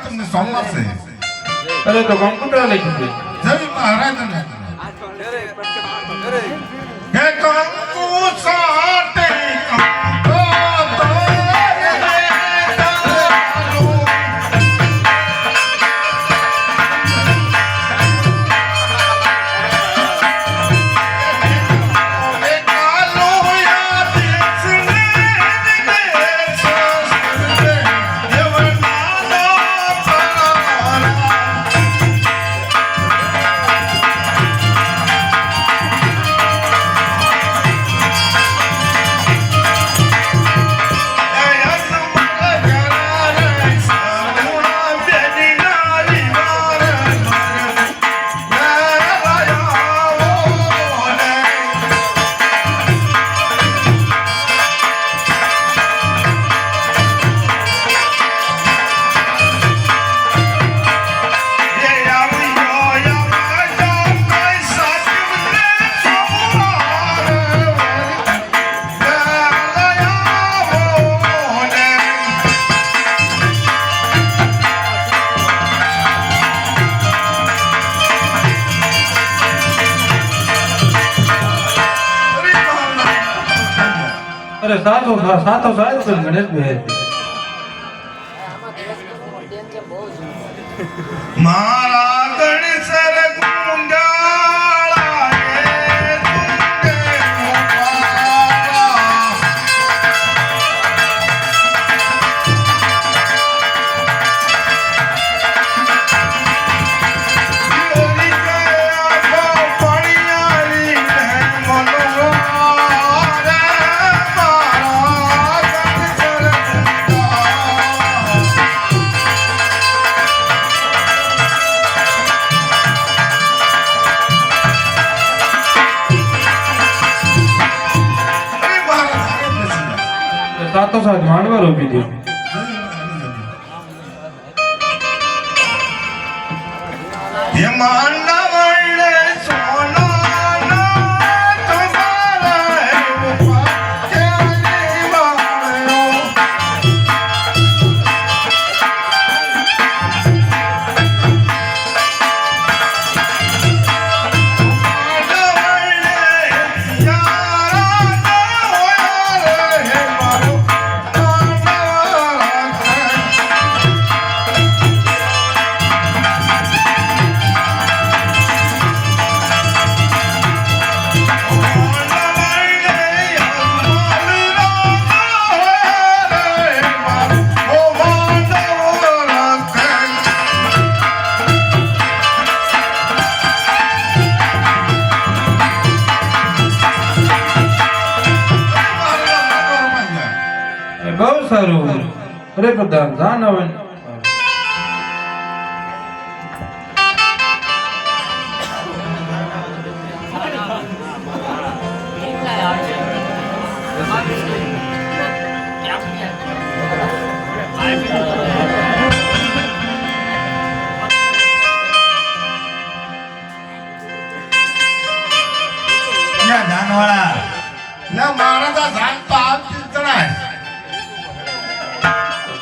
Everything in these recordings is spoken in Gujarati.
તમને સોંપાશે અરે તો કંકુતરા લખી દે જય મહારાજ ને હે સાતો સાત ગણેશ બે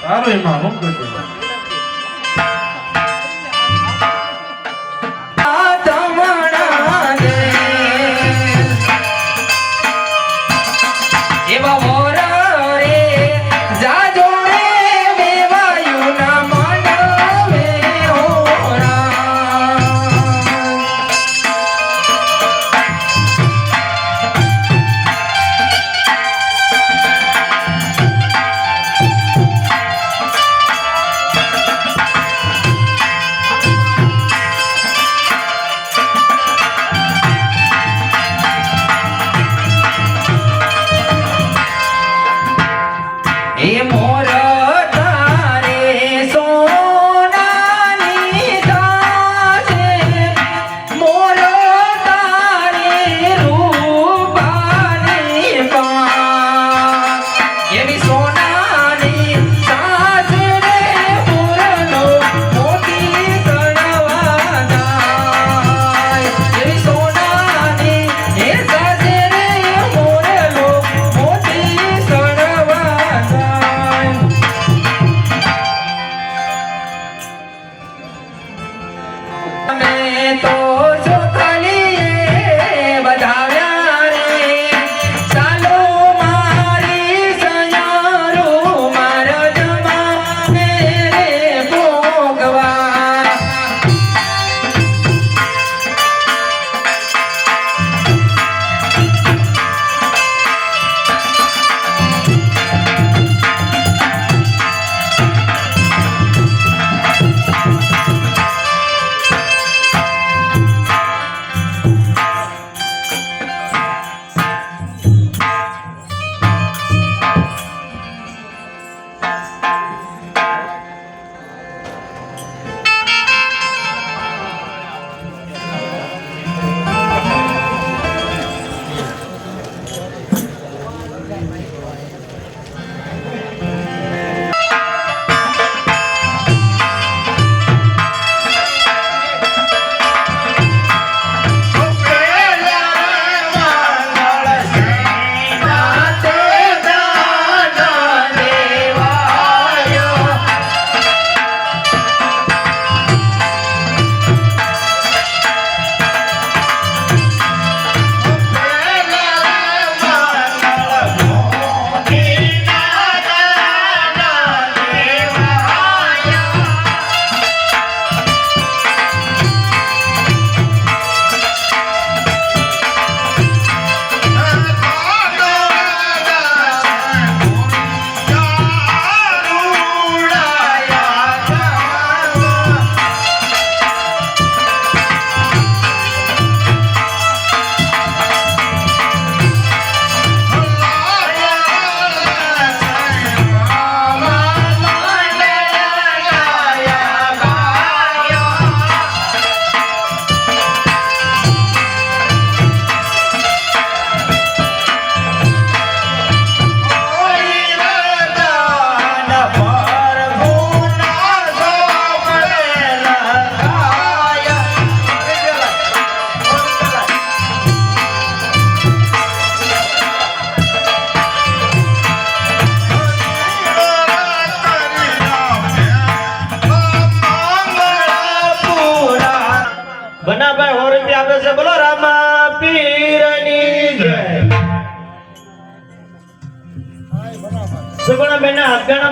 સારું એમાં હું કરી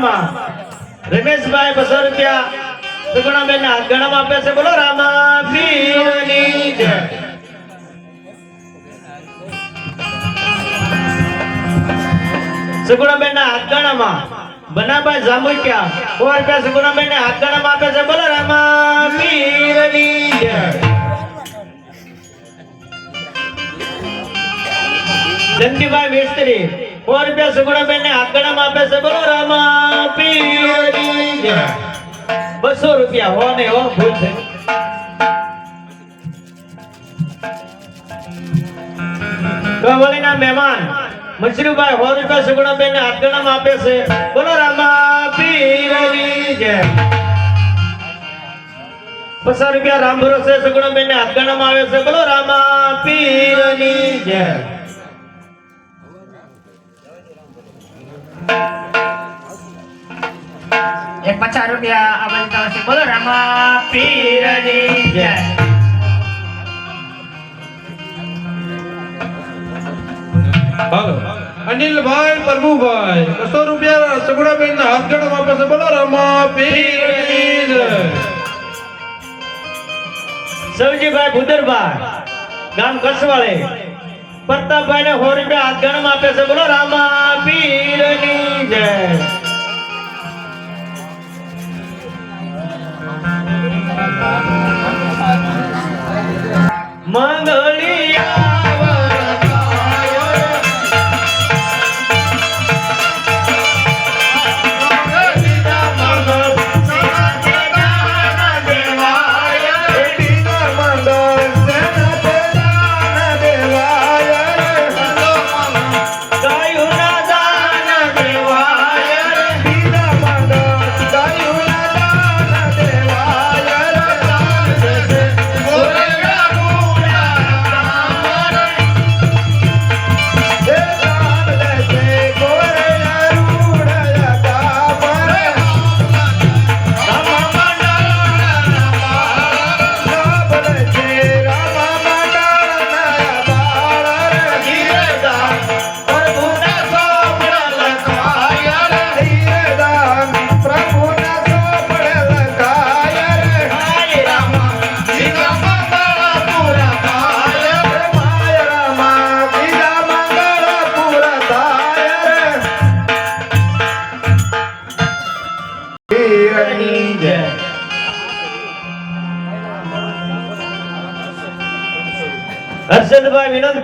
ના હાથગાણામાં રમેશભાઈ બસો રૂપિયા. સુગુણાબેન હાથ હાથગાણામાં આપે છે. બોલો, રામા પીરની જય. સુગુણાબેન ના હાથગાણામાં બનાભાઈ જામુક્યા. સો રૂપિયા ને હાથ હાથગાણામાં આપે છે. બોલો, રામા પીરની જય. જંતીભાઈ મિસ્ત્રી. સો સુગુણાબેન ને હાથગણામાં આપે છે. બોલો, રામા જય બસો રૂપિયા, હો ને, હો, ભૂલ છે કવળીના મહેમાન મશરૂભાઈ સો રૂપિયા સુગુણાબેન ને હાથગણામાં આપે છે. બોલો, રામા પીરની જય. પચાસ રૂપિયા રામ ભરોસે સુગુણાબેન ને હાથગણામાં આવે છે. બોલો, રામા પીરની જય. એક પચાસ રૂપિયા આ બાજુ તરફથી બોલો રામા પીરની જય. હાલો. અનિલભાઈ પ્રભુભાઈ બસો રૂપિયા સગુડાબેન ના હાથ ગણમ વાપસ બોલો રામા પીરની જય. સવજીભાઈ ભુદરભાઈ ગામ કસવાળે. પ્રતાપભાઈ ને સો રૂપિયા હાથ ગણમાં આપે છે. બોલો રામા પીરની જય.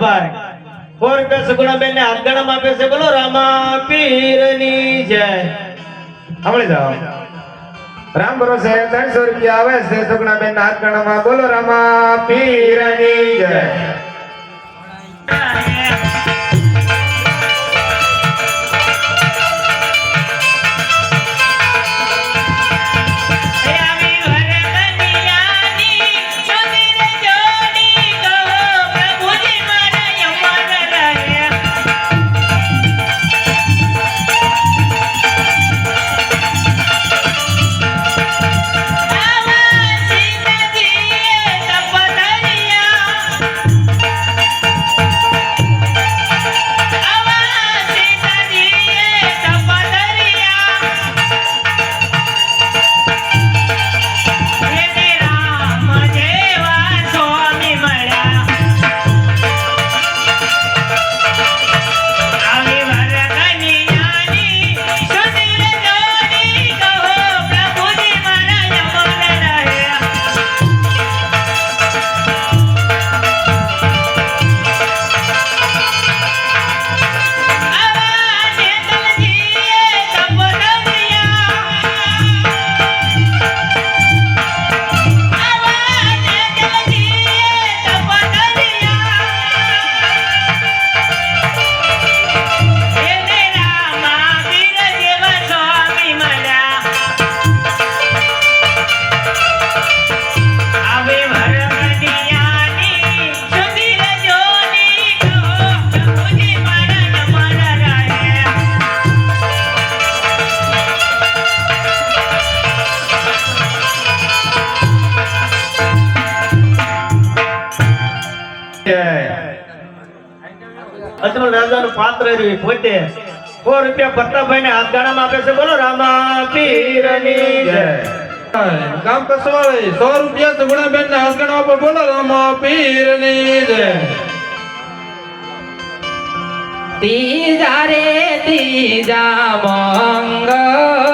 વિનોદભાઈ સો રૂપિયા સગુણાબેન ને હાથગણામાં આપે છે. બોલો, રામા પીરની જય. સાંભળી જાઓ. રામ ભરોસે ત્રણસો રૂપિયા આવે છે સુગણાબેન ના હાથ ગણામાં બોલો, રામા પીરની જય. પાત્ર પોતે સો રૂપિયા પ્રતાપભાઈ ને હાથ ગાડામાં આપે છે. બોલો રામા પીરની જય. ગામ કસવાળી સો રૂપિયા સગુણાબેન ને હાથ ગણવા પર બોલો રામા પીરની જય. તીજા રે તીજા મંગળિયા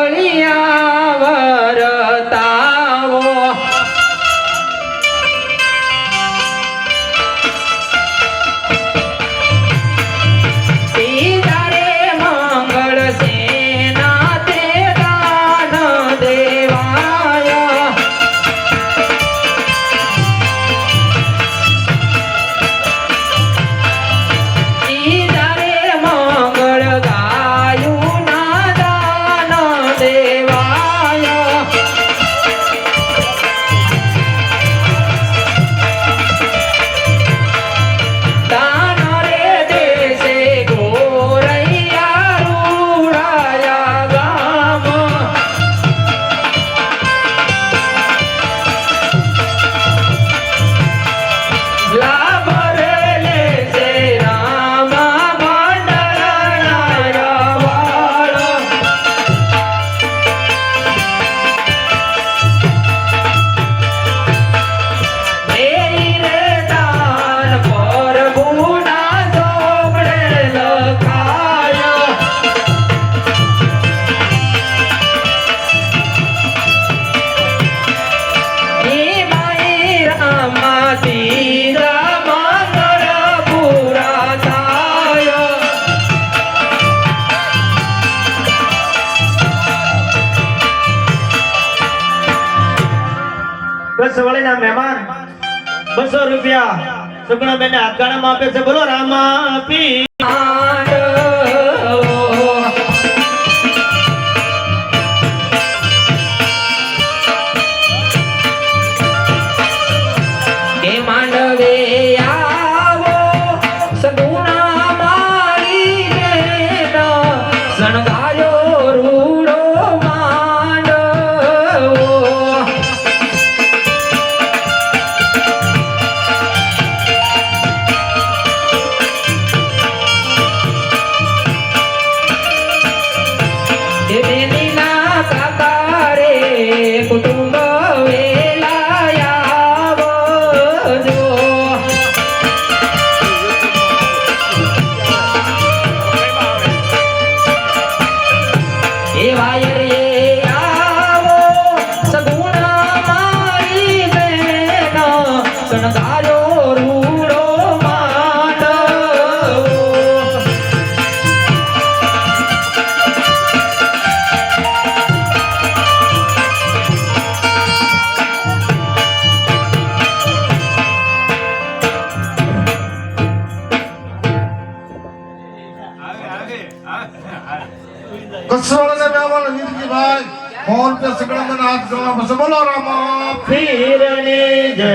ગણવા પછી બોલો રામા પીરની જય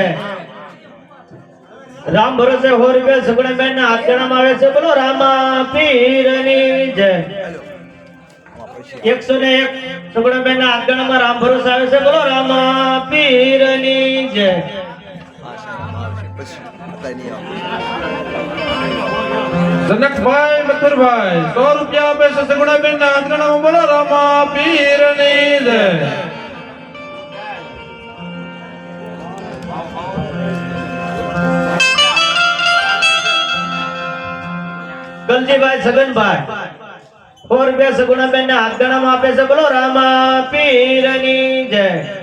રામ ભરોસે હો રૂપિયા સુગણ બેન ના હાથ ગાડામાં આવે છે. બોલો, રામા પીરની જય. એકસો ને એક સુગુણાબેન ના હાથ ગાડામાં રામ ભરોસે આવે છે. બોલો, રામા પીરની જય. જનકભાઈ મથુરભાઈ, સો રૂપિયા આપે છે સગુણાબેન ના હાથ ગણવા બોલો, રામા પીરની જય. ગલજીભાઈ સગનભાઈ. ફોર રૂપિયા સગુણાબેન ને હાથ ગણામાં આપે છે. બોલો રામા પીરની જય.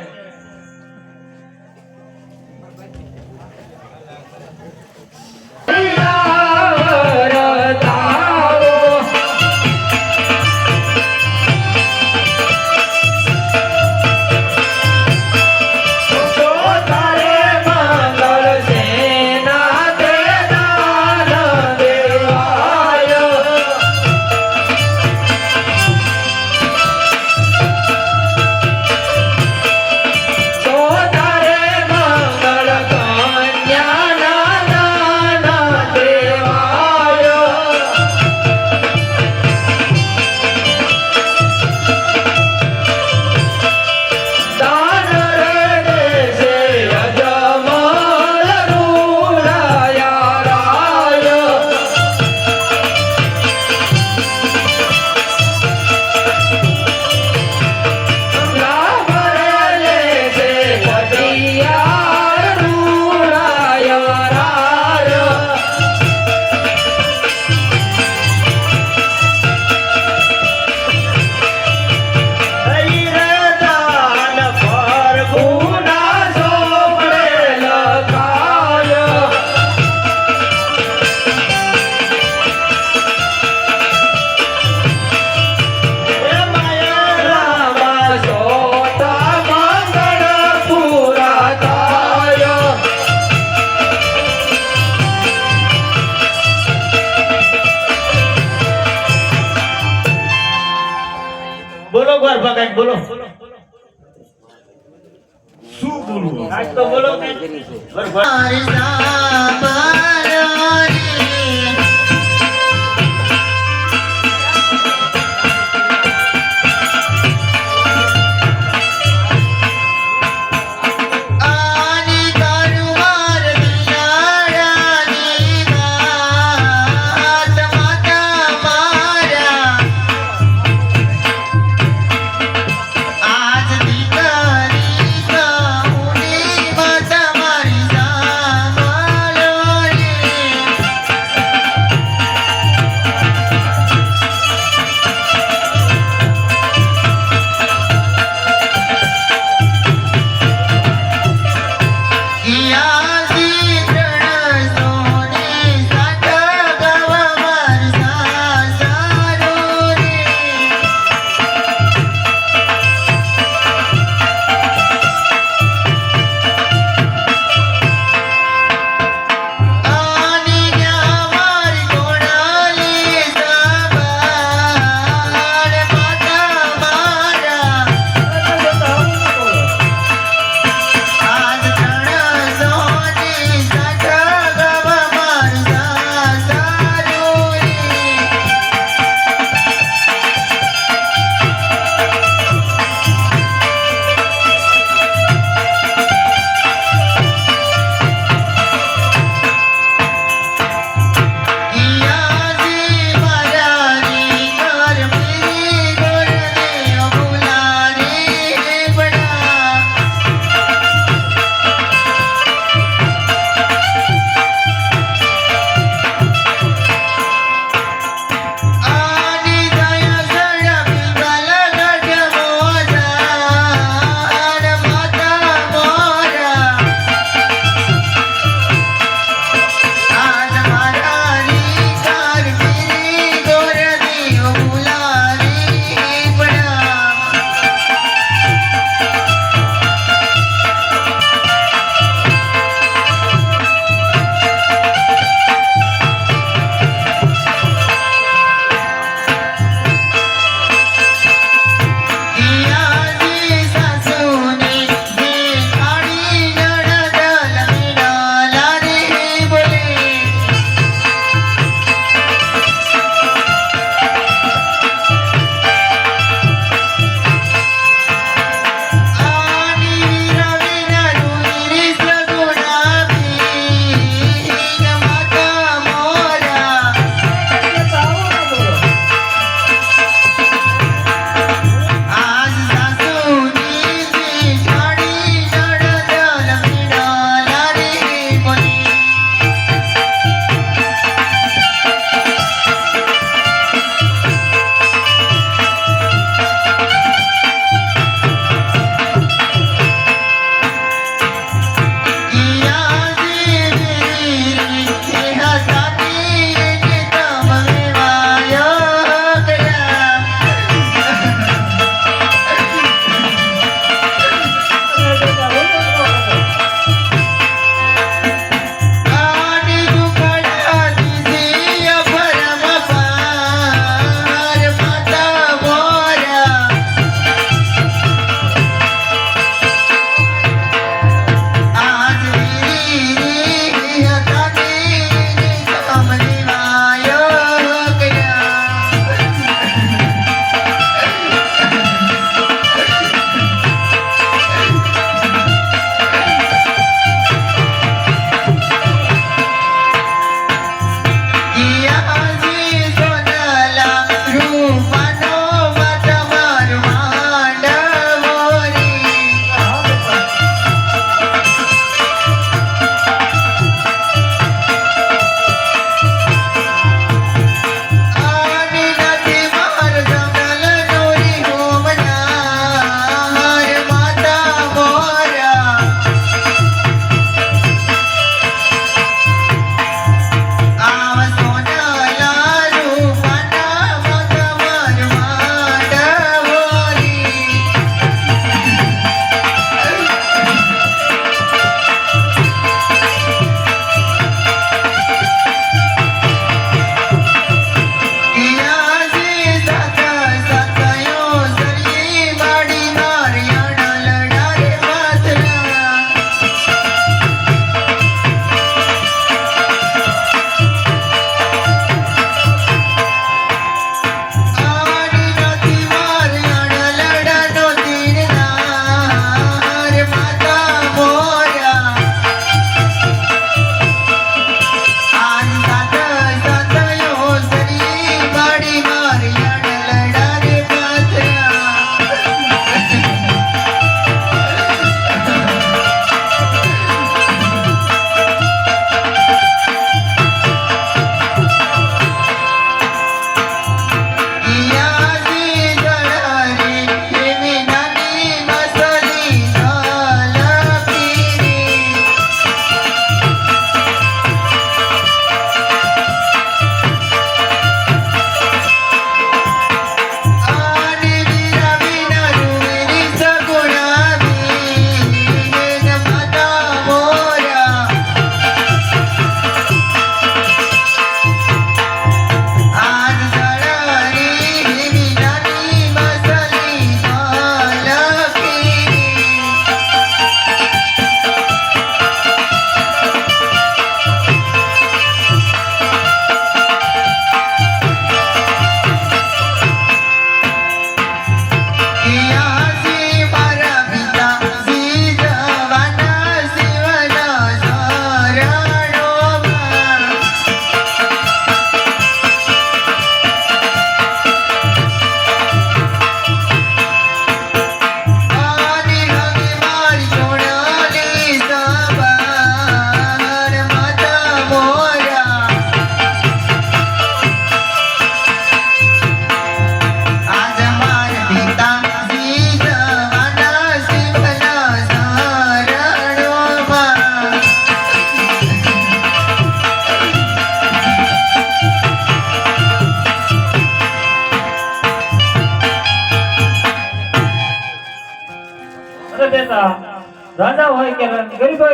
બોલો ગોરભા કંઈક બોલો. શું બોલું આજ તો બોલો કંઈક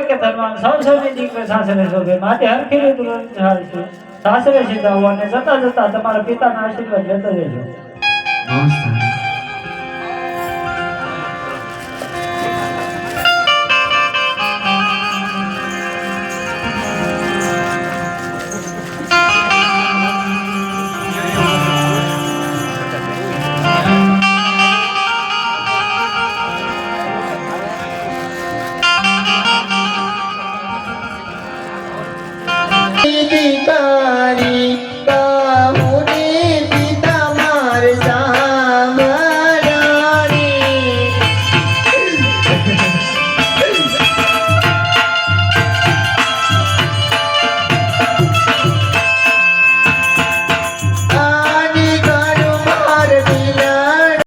કે ધનવાન સૌ સૌની સાસરે શોભે. માટે હરખી રીત સાસરે સીધા હોવાને જતા જતા તમારા પિતાના આશીર્વાદ લેતો જજો નમસ્તે